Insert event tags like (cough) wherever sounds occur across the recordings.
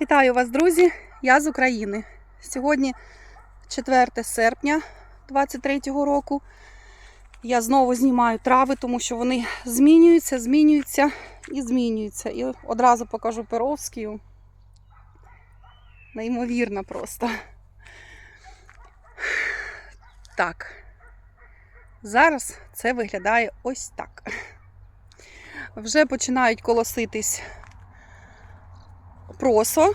Вітаю вас, друзі! Я з України. Сьогодні 4 серпня 23-го року. Я знову знімаю трави, тому що вони змінюються, змінюються і змінюються. І одразу покажу Перовськію. Неймовірно просто. Так. Зараз це виглядає ось так. Вже починають колоситись просо.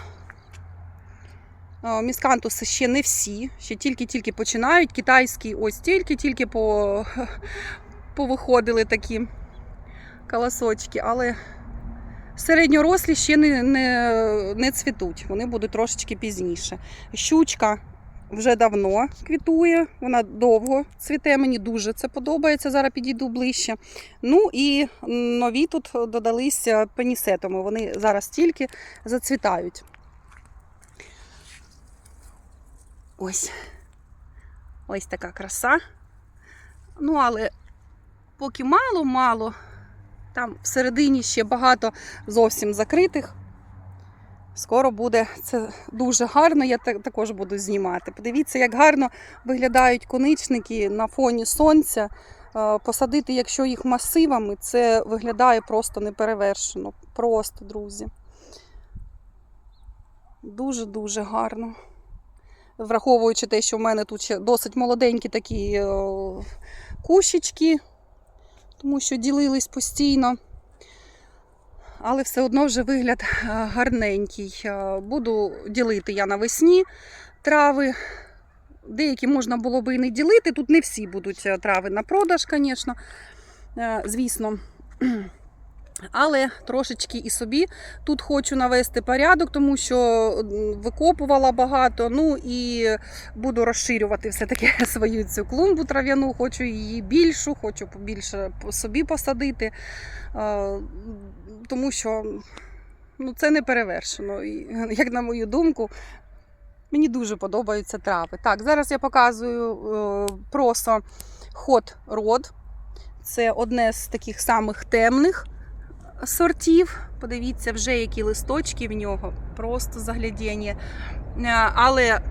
Е, Міскантуси ще не всі, ще тільки-тільки починають. Китайські ось тільки-тільки по, (laughs) повиходили такі колосочки, але середньорослі ще не, не, не цвітуть, вони будуть трошечки пізніше. Щучка вже давно квітує, вона довго цвіте, мені дуже це подобається. Зараз підійду ближче. Ну і нові тут додалися пенісетами. Вони зараз тільки зацвітають. Ось. Ось така краса. Ну, але поки мало-мало, там всередині ще багато зовсім закритих. Скоро буде це дуже гарно, я також буду знімати. Подивіться, як гарно виглядають коничники на фоні сонця. Е, Посадити, якщо їх масивами, це виглядає просто неперевершено. Просто, друзі. Дуже-дуже гарно. Враховуючи те, що в мене тут ще досить молоденькі такі е, кущички, тому що ділились постійно. Але все одно вже вигляд е, гарненький. Е, Буду ділити я навесні трави. Деякі можна було би і не ділити. Тут не всі будуть е, трави на продаж, звісно, звісно. Але трошечки і собі тут хочу навести порядок, тому що викопувала багато. Ну і буду розширювати все-таки (laughs) свою цю клумбу трав'яну, хочу її більшу, хочу побільше собі посадити. Тому що ну, це не перевершено. (laughs) Як на мою думку, мені дуже подобаються трави. Так, зараз я показую е, просо Hot Rod. Це одне з таких самих темних сортів. Подивіться, вже які листочки в нього. Просто заглядіння. Е, Але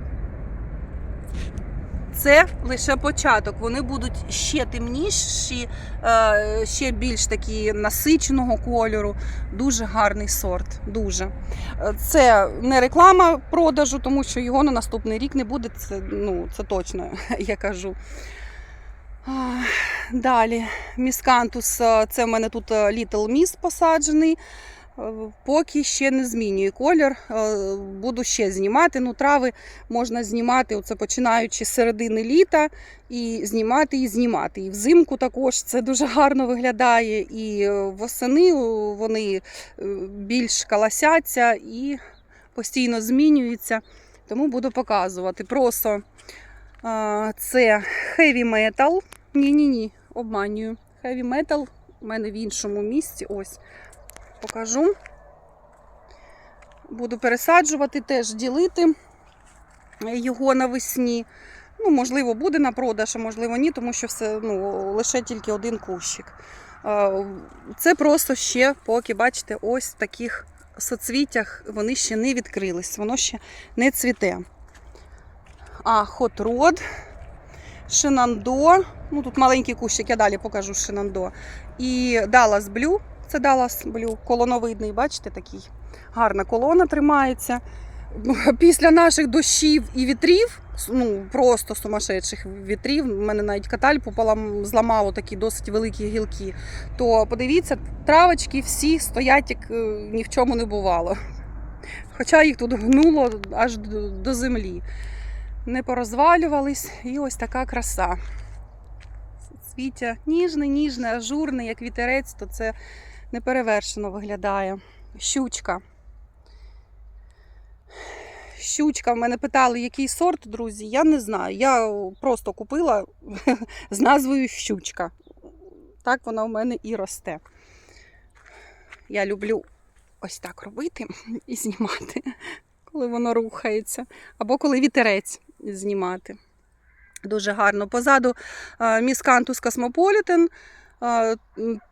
це лише початок. Вони будуть ще темніші, е, ще більш такі насиченого кольору. Дуже гарний сорт. Дуже. Е, Це не реклама продажу, тому що його на наступний рік не буде. Це, ну, це точно, (laughs) я кажу. Далі, міскантус, е, це в мене тут е, Little Miss посаджений. Е, Поки ще не змінюю колір, буду ще знімати. Ну, трави можна знімати, оце починаючи з середини літа, і знімати і знімати. І взимку також це дуже гарно виглядає. І восени вони більш каласяться і постійно змінюються. Тому буду показувати. Просто це heavy metal. Ні-ні-ні, обманюю. Heavy metal у мене в іншому місці. Ось покажу. Буду пересаджувати, теж ділити його навесні. Ну, можливо, буде на продаж, а можливо, ні, тому що все ну, лише тільки один кущик. Е, Це просто ще, поки бачите, ось в таких соцвітях вони ще не відкрились, воно ще не цвіте. А Rod, Шинандо. Ну, тут маленький кущик, я далі покажу Шинандо. І Dallas Blue, це Dallas Blue, колоновидний, бачите, такий. Гарна колона тримається. (laughs) Після наших дощів і вітрів, ну просто сумасшедших вітрів, у мене навіть каталь пополам зламало такі досить великі гілки. То подивіться, травочки всі стоять, як е, ні в чому не бувало. Хоча їх тут гнуло аж до землі. Не порозвалювались, і ось така краса. Цвіття ніжне, ніжне, ажурне, як вітерець, то це неперевершено виглядає. Щучка. Щучка, в мене питали, який сорт, друзі. Я не знаю. Я просто купила (laughs) з назвою щучка. Так вона в мене і росте. Я люблю ось так робити (laughs) і знімати, коли воно рухається. Або коли вітерець знімати. Дуже гарно. Позаду е, міскантус Космополітен. Е,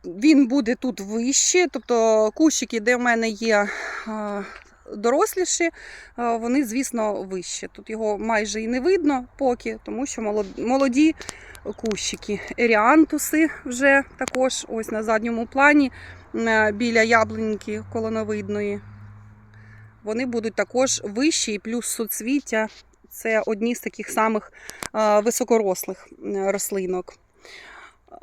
Він буде тут вище, тобто кущики, де в мене є е, доросліші, вони, звісно, вищі. Тут його майже і не видно поки, тому що молоді кущики. Еріантуси вже також ось на задньому плані біля яблуньки колоновидної. Вони будуть також вищі, і плюс суцвіття це одні з таких самих е, високорослих рослинок.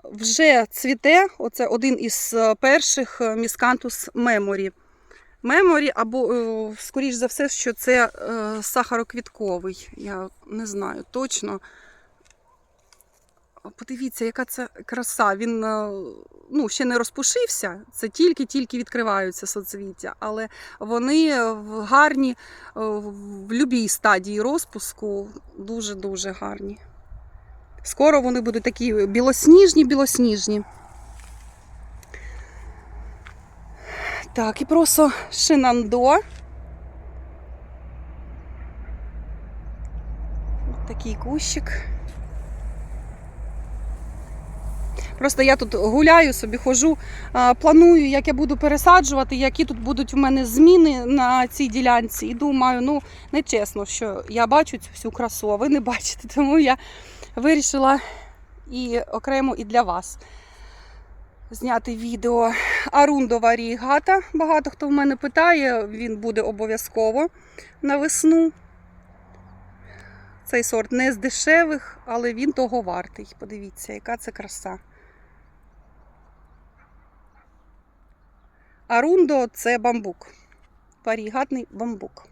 Вже цвіте, оце один із е, перших е, міскантус меморі. Меморі, або, скоріш за все, що це сахароквітковий. Я не знаю точно. Подивіться, яка це краса. Він е, ну, ще не розпушився, це тільки-тільки відкриваються соцвіття, але вони в- гарні е, в будь-якій стадії розпуску дуже-дуже гарні. Скоро вони будуть такі білосніжні, білосніжні. Так, і просто шинандо. Такий кущик. Просто я тут гуляю, собі хожу, планую, як я буду пересаджувати, які тут будуть у мене зміни на цій ділянці. І думаю, ну нечесно, що я бачу цю всю красу, а ви не бачите. (laughs) Тому я вирішила і окремо і для вас зняти відео. Арундова рігата. Багато хто в мене питає, він буде обов'язково на весну. Цей сорт не з дешевих, але він того вартий. Подивіться, яка це краса. Арундо це бамбук. Варігатний бамбук.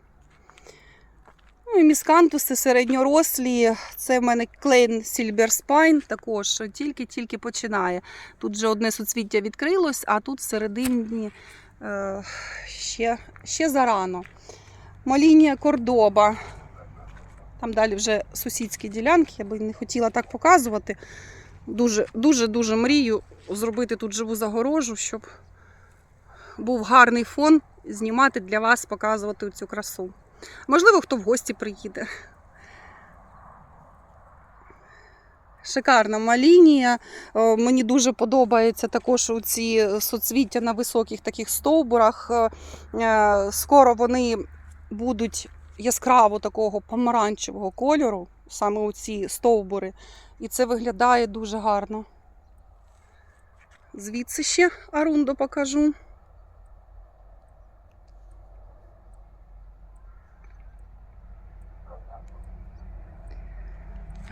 Ну і міскантуси середньорослі. Це в мене клейн Сільберспайн, також тільки-тільки починає. Тут вже одне суцвіття відкрилось, а тут всередині е, ще, ще зарано. Молінія кордоба. Там далі вже сусідські ділянки, я би не хотіла так показувати. Дуже, дуже, дуже мрію зробити тут живу загорожу, щоб був гарний фон, знімати для вас, показувати цю красу. Можливо, хто в гості приїде. Шикарна малінія. Е, Мені дуже подобається також ці соцвіття на високих таких стовбурах. Е, е, Скоро вони будуть яскраво такого помаранчевого кольору, саме у ці стовбури. І це виглядає дуже гарно. Звідси ще Арунду покажу.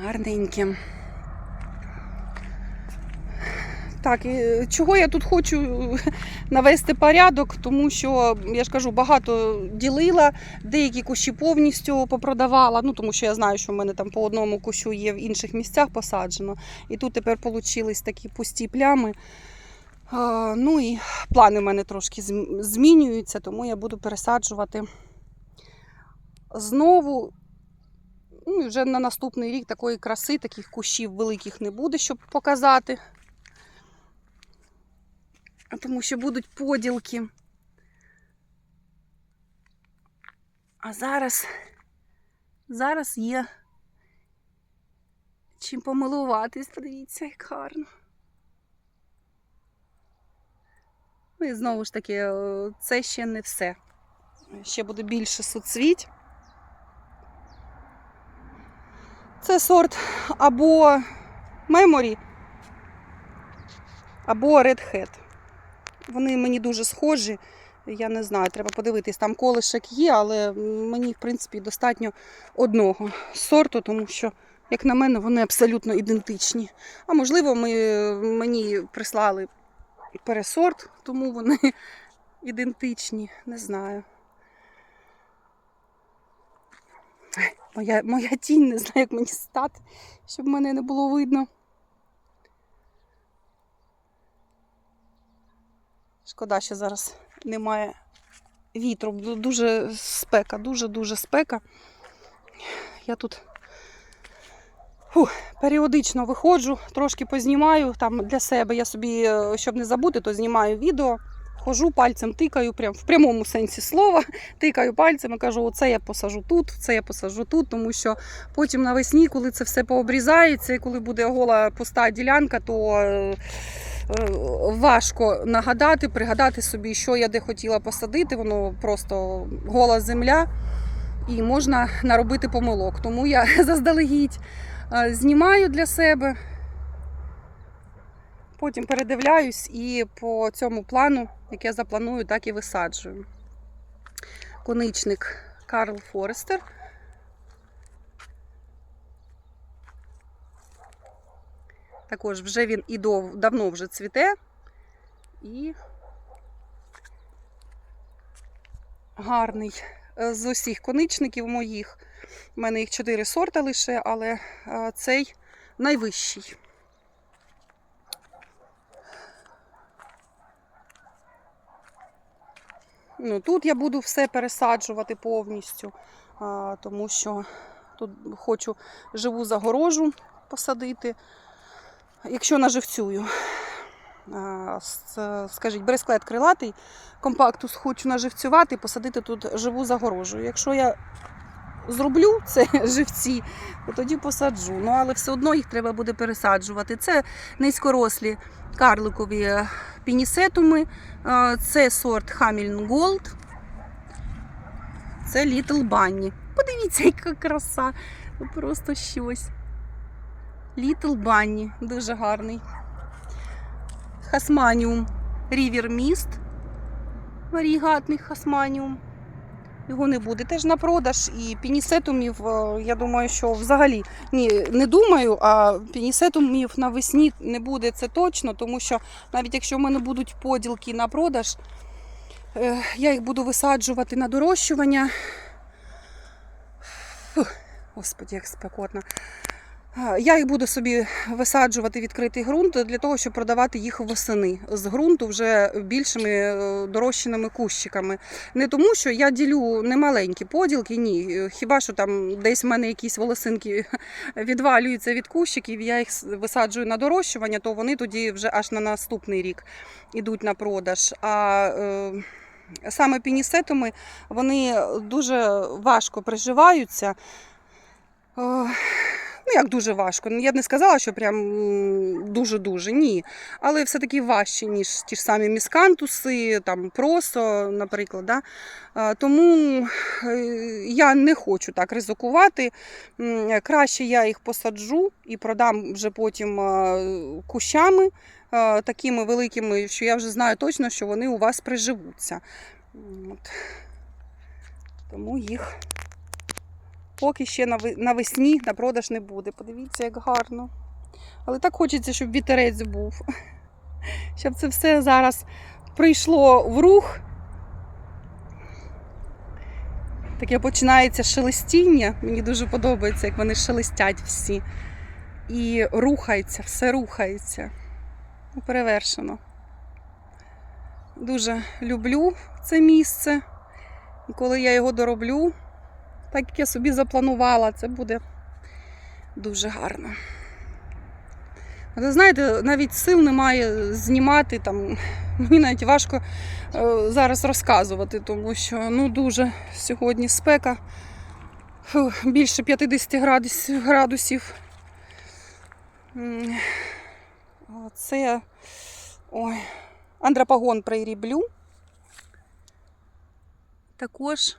Гарненькі. Так, і чого я тут хочу навести порядок, тому що я ж кажу, багато ділила, деякі кущі повністю попродавала. Ну тому що я знаю, що в мене там по одному кущу є в інших місцях посаджено. І тут тепер вийшли такі пусті плями. Ну і плани в мене трошки змінюються, тому я буду пересаджувати знову. Ну, і вже на наступний рік такої краси, таких кущів великих не буде, щоб показати. Тому що будуть поділки. А зараз, зараз є чим помилуватись. Подивіться, як гарно. Ну і знову ж таки, е, це ще не все. Ще буде більше суцвіть. Це сорт або Memory, або Red Hat. Вони мені дуже схожі. Я не знаю, треба подивитись, там колишек є, але мені, в принципі, достатньо одного сорту, тому що, як на мене, вони абсолютно ідентичні. А можливо, ми, мені прислали пересорт, тому вони (laughs) ідентичні, не знаю. Моя, моя тінь не знаю, як мені стати, щоб мене не було видно. Шкода, що зараз немає вітру. Дуже спека, дуже-дуже спека. Я тут фух, періодично виходжу, трошки познімаю там для себе. Я собі, е, щоб не забути, то знімаю відео. Хожу пальцем тикаю, прям в прямому сенсі слова, (laughs) тикаю пальцем і кажу, оце я посажу тут, це я посажу тут, тому що потім навесні, коли це все пообрізається, і коли буде гола пуста ділянка, то е, важко нагадати, пригадати собі, що я де хотіла посадити. Воно просто гола земля і можна наробити помилок. Тому я (laughs) заздалегідь е, знімаю для себе. Потім передивляюсь і по цьому плану, як я запланую, так і висаджую. Коничник Карл Форестер. Також вже він і дов, давно вже цвіте. І гарний Е, з усіх коничників моїх. У мене їх чотири сорта лише, але е, цей найвищий. Ну, тут я буду все пересаджувати повністю, а, тому що тут хочу живу загорожу посадити, якщо наживцюю. А, Скажіть, бересклет крилатий, компактус хочу наживцювати, посадити тут живу загорожу. Якщо я зроблю (laughs) це живці, то тоді посаджу. Ну, але все одно їх треба буде пересаджувати. Це низькорослі карликові е, пінісетуми. Е, Це сорт Хамільн Голд. Це Little Bunny. Подивіться, яка краса. Ну, Просто щось. Little Bunny. Дуже гарний. Хасманіум. Рівер Міст. Варігатний хасманіум. Його не буде теж на продаж. І пінісетумів, е, я думаю, що взагалі ні, не думаю, а пінісетумів навесні не буде це точно, тому що навіть якщо в мене будуть поділки на продаж, е, я їх буду висаджувати на дорощування. Фух, Господи, як спекотно. Е, Я їх буду собі висаджувати відкритий ґрунт для того, щоб продавати їх восени з ґрунту вже більшими е, дорощеними кущиками. Не тому, що я ділю не маленькі поділки, ні. Хіба що там десь в мене якісь волосинки (laughs) відвалюються від кущиків, я їх висаджую на дорощування, то вони тоді вже аж на наступний рік ідуть на продаж. А е, саме пінісетуми вони дуже важко приживаються. Ну, як дуже важко. Ну, Я б не сказала, що прям дуже-дуже ні. Але все-таки важче, ніж ті ж самі міскантуси, там просо, наприклад. Да? Тому е, я не хочу так ризикувати. Краще я їх посаджу і продам вже потім кущами такими великими, що я вже знаю точно, що вони у вас приживуться. От. Тому їх поки ще навесні на продаж не буде. Подивіться, як гарно. Але так хочеться, щоб вітерець був. (laughs) Щоб це все зараз прийшло в рух. Таке починається шелестіння. Мені дуже подобається, як вони шелестять всі. І рухається, все рухається. Ну, Перевершено. Дуже люблю це місце. І коли я його дороблю, так як я собі запланувала, це буде дуже гарно. Ви знаєте, навіть сил немає знімати там. Мені навіть важко е, зараз розказувати, тому що ну дуже сьогодні спека. Більше 50 градусів. градусів. Це ой, андрапагон прейріблю. Також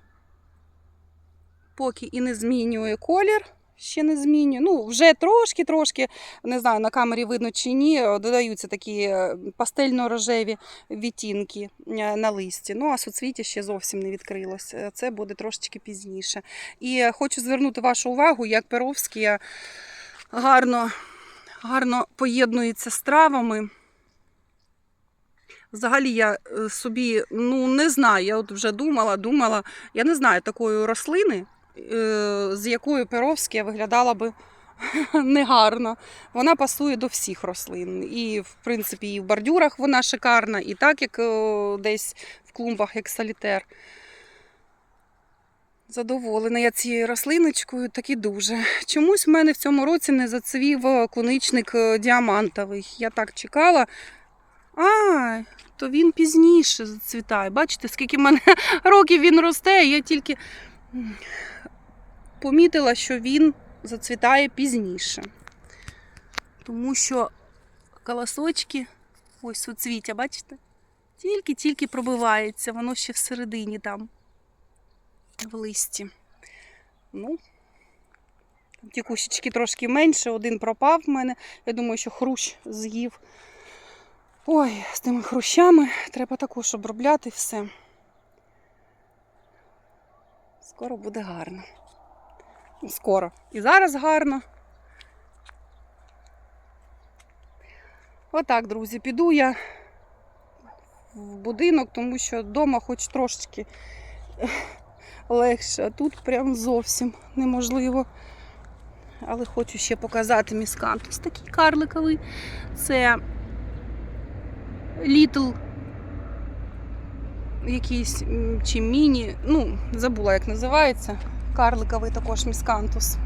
поки і не змінює колір. Ще не змінює. Ну, вже трошки-трошки, не знаю, на камері видно чи ні, додаються такі е, пастельно-рожеві відтінки е, на листі. Ну, а суцвіття ще зовсім не відкрилось. Е, Це буде трошечки пізніше. І е, хочу звернути вашу увагу, як Перовський е, гарно, гарно поєднується з травами. Взагалі я е, собі ну, не знаю, я от вже думала, думала, я не знаю такої рослини, е, з якою Перовська виглядала би (laughs) негарно. Вона пасує до всіх рослин. І, в принципі, і в бордюрах вона шикарна, і так, як е, десь в клумбах, як солітер. Задоволена я цією рослиночкою, так і дуже. Чомусь в мене в цьому році не зацвів е, куничник е, діамантовий. Я так чекала. А, то він пізніше зацвітає. Бачите, скільки в мене (laughs) років він росте, я тільки помітила, що він зацвітає пізніше. Тому що колосочки Ось суцвіття, бачите? Тільки-тільки пробивається, воно ще всередині там, в листі. Ну, ті кущички трошки менше, один пропав в мене. Я думаю, що хрущ з'їв. Ой, з тими хрущами треба також обробляти все. Скоро буде гарно. Скоро. І зараз гарно. Отак, друзі, піду я в будинок, тому що вдома хоч трошечки легше, а тут прям зовсім неможливо. Але хочу ще показати міскантус такий карликовий. Це Little якийсь чи міні, ну, забула, як називається. Карликовий також міскантус.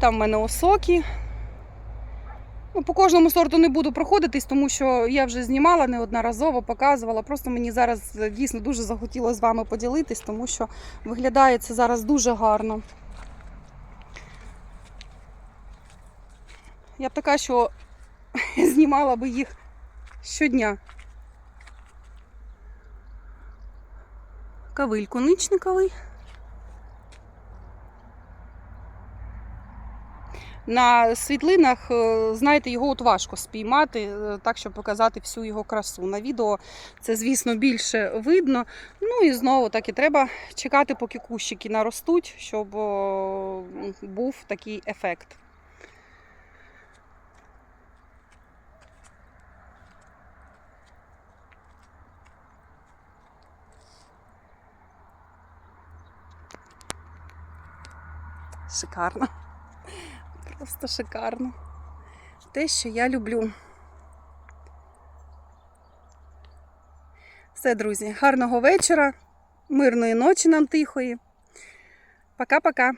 Там в мене осокі. Ну, по кожному сорту не буду проходитись, тому що я вже знімала неодноразово, показувала. Просто мені зараз е, дійсно дуже захотілося з вами поділитись, тому що виглядає це зараз дуже гарно. Я б така, що (laughs) знімала би їх щодня. Кавиль коничниковий. На світлинах, е, знаєте, його от важко спіймати, е, так, щоб показати всю його красу. На відео це, звісно, більше видно. Ну і знову таки треба чекати, поки кущики наростуть, щоб був такий ефект. Шикарно. Просто шикарно. Те, що я люблю. Все, друзі, гарного вечора, мирної ночі нам тихої. Пока-пока.